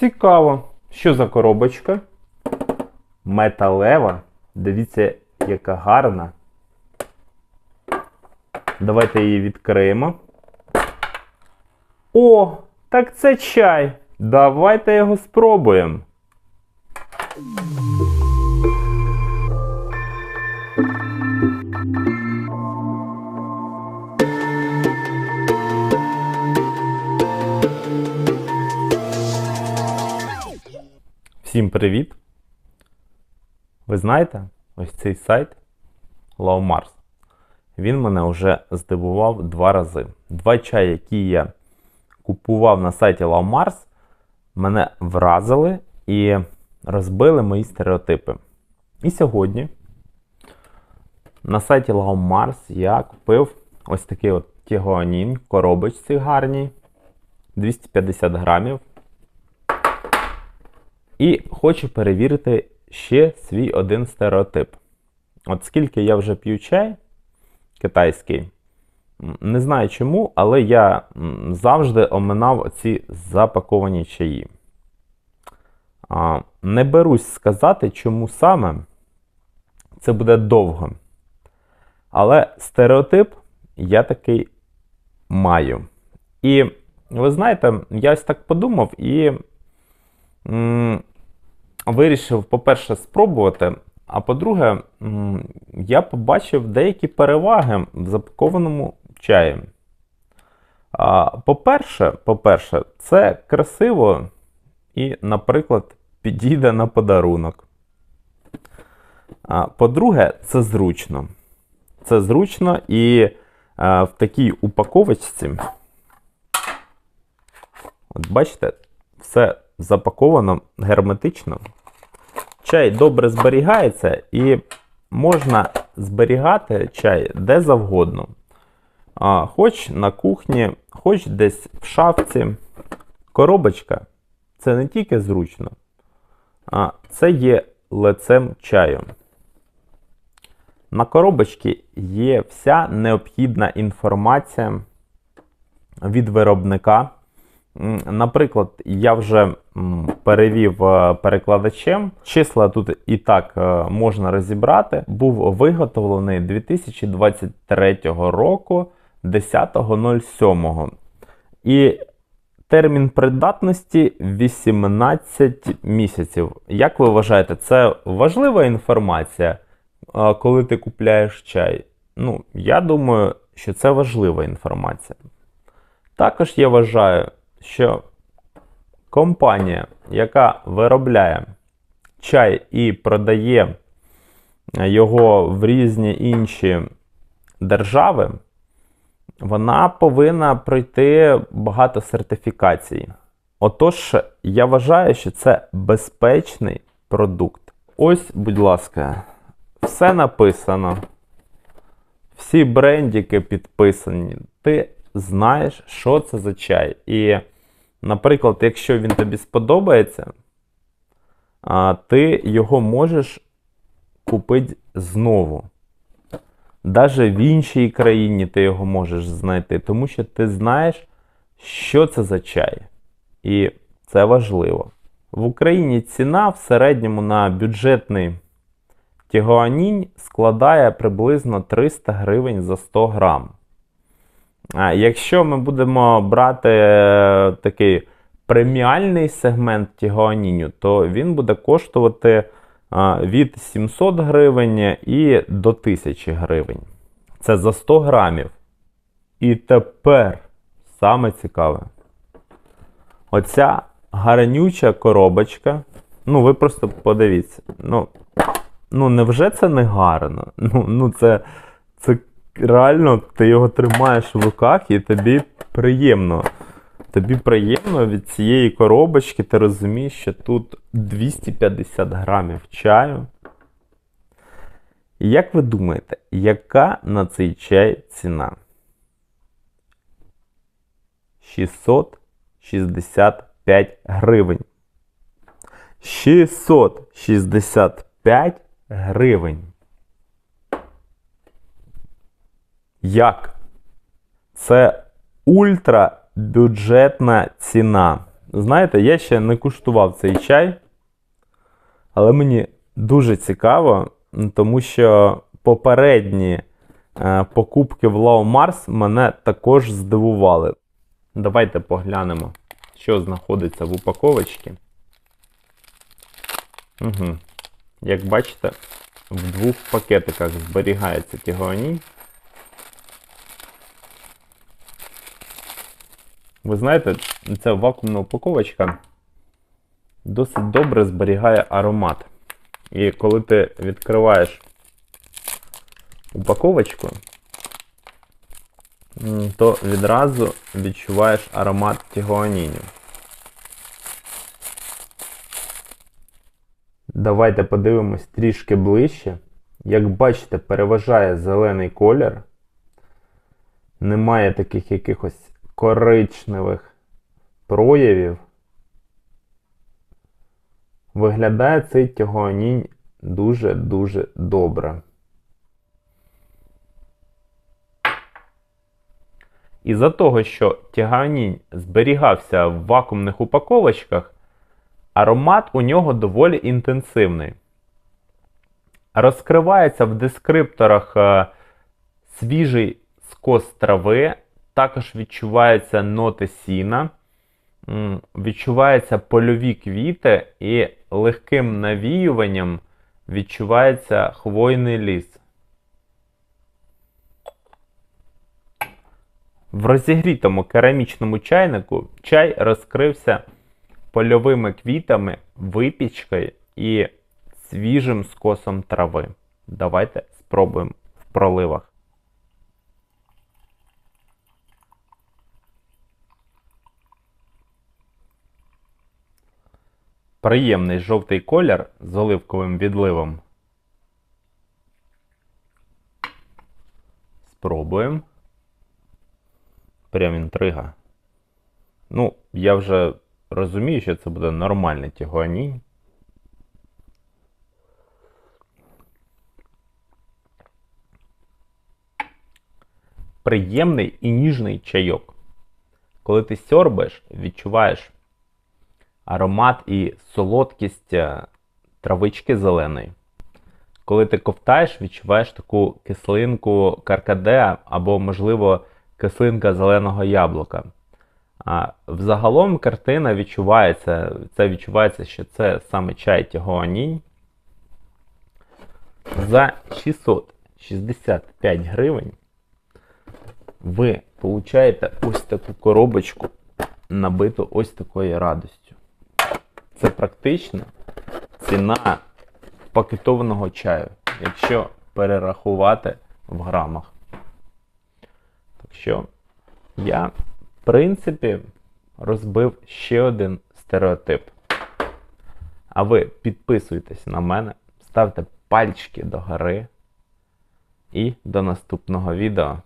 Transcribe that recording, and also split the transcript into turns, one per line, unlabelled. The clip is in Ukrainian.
Цікаво. Що за коробочка? Металева. Дивіться, яка гарна. Давайте її відкриємо. О, так це чай. Давайте його спробуємо. Всім привіт! Ви знаєте, ось цей сайт Laumars. Він мене вже здивував два рази. Два чаї, які я купував на сайті Laumars, мене вразили і розбили мої стереотипи. І сьогодні на сайті Laumars я купив ось такий от тігуанін коробочці гарній 250 грамів. І хочу перевірити ще свій один стереотип. От скільки я вже п'ю чай китайський, не знаю чому, але я завжди оминав ці запаковані чаї. Не берусь сказати, чому саме це буде довго. Але стереотип я такий маю. І ви знаєте, я ось так подумав і. Вирішив, по-перше, спробувати. А по-друге, я побачив деякі переваги в запакованому чаї. По-перше, по-перше, це красиво і, наприклад, підійде на подарунок. По-друге, це зручно. Це зручно і в такій упаковочці. От бачите, все запаковано герметично. Чай добре зберігається і можна зберігати чай де завгодно. А, Хоч на кухні, хоч десь в шафці. Коробочка це не тільки зручно, а це є лицем чаю. На коробочці є вся необхідна інформація від виробника. Наприклад, я вже перевів е, перекладачем. Числа тут і так е, можна розібрати. Був виготовлений 2023 року 10.07. І термін придатності 18 місяців. Як ви вважаєте, це важлива інформація, е, коли ти купляєш чай? Ну, я думаю, що це важлива інформація. Також я вважаю, що компанія, яка виробляє чай і продає його в різні інші держави, вона повинна пройти багато сертифікацій. Отож, я вважаю, що це безпечний продукт. Ось, будь ласка, все написано. Всі брендики підписані. Ти знаєш, що це за чай. І, наприклад, якщо він тобі сподобається, ти його можеш купити знову. Навіть в іншій країні ти його можеш знайти, тому що ти знаєш, що це за чай. І це важливо. В Україні ціна в середньому на бюджетний тігуанінь складає приблизно 300 гривень за 100 грам. Якщо ми будемо брати е, такий преміальний сегмент тігуаніню, то він буде коштувати від 700 гривень і до 1000 гривень. Це за 100 грамів. І тепер саме цікаве. Оця гарнюча коробочка. Ну, ви просто подивіться. Ну, ну невже це не гарно? Ну, ну це, це реально ти його тримаєш в руках і тобі приємно. Тобі приємно від цієї коробочки, ти розумієш, що тут 250 грамів чаю. Як ви думаєте, яка на цей чай ціна? 665 гривень. 665 гривень. Як? Це ультрабюджетна ціна. знаєте, я ще не куштував цей чай, але мені дуже цікаво, тому що попередні е, покупки в Лао Марс мене також здивували. Давайте поглянемо, що знаходиться в упаковочці. Угу. Як бачите, в двох пакетиках зберігається тігуанін. Ви знаєте, ця вакуумна упаковочка досить добре зберігає аромат. І коли ти відкриваєш упаковочку, то відразу відчуваєш аромат тігуаніню. Давайте подивимось трішки ближче. Як бачите, переважає зелений колір. Немає таких якихось коричневих проявів. Виглядає цей тягуанінь дуже-дуже добре. Із-за того, що тяганінь зберігався в вакуумних упаковочках, аромат у нього доволі інтенсивний. Розкривається в дескрипторах е, свіжий скос трави, також відчуваються ноти сіна, відчуваються польові квіти і легким навіюванням відчувається хвойний ліс. В розігрітому керамічному чайнику чай розкрився польовими квітами, випічкою і свіжим скосом трави. Давайте спробуємо в проливах. Приємний жовтий колір з оливковим відливом. Спробуємо. Прям інтрига. Ну, я вже розумію, що це буде нормальний тігуанінь. Приємний і ніжний чайок. Коли ти сьорбаєш, відчуваєш аромат і солодкість е, травички зеленої. Коли ти ковтаєш, відчуваєш таку кислинку каркаде або, можливо, кислинка зеленого яблука. А взагалом картина відчувається, це відчувається, що це саме чай тягуанінь. За 665 гривень ви получаєте ось таку коробочку, набиту ось такою радостю. Це практично ціна пакетованого чаю, якщо перерахувати в грамах. Так що я, в принципі, розбив ще один стереотип. А ви підписуйтесь на мене, ставте пальчики догори. І до наступного відео.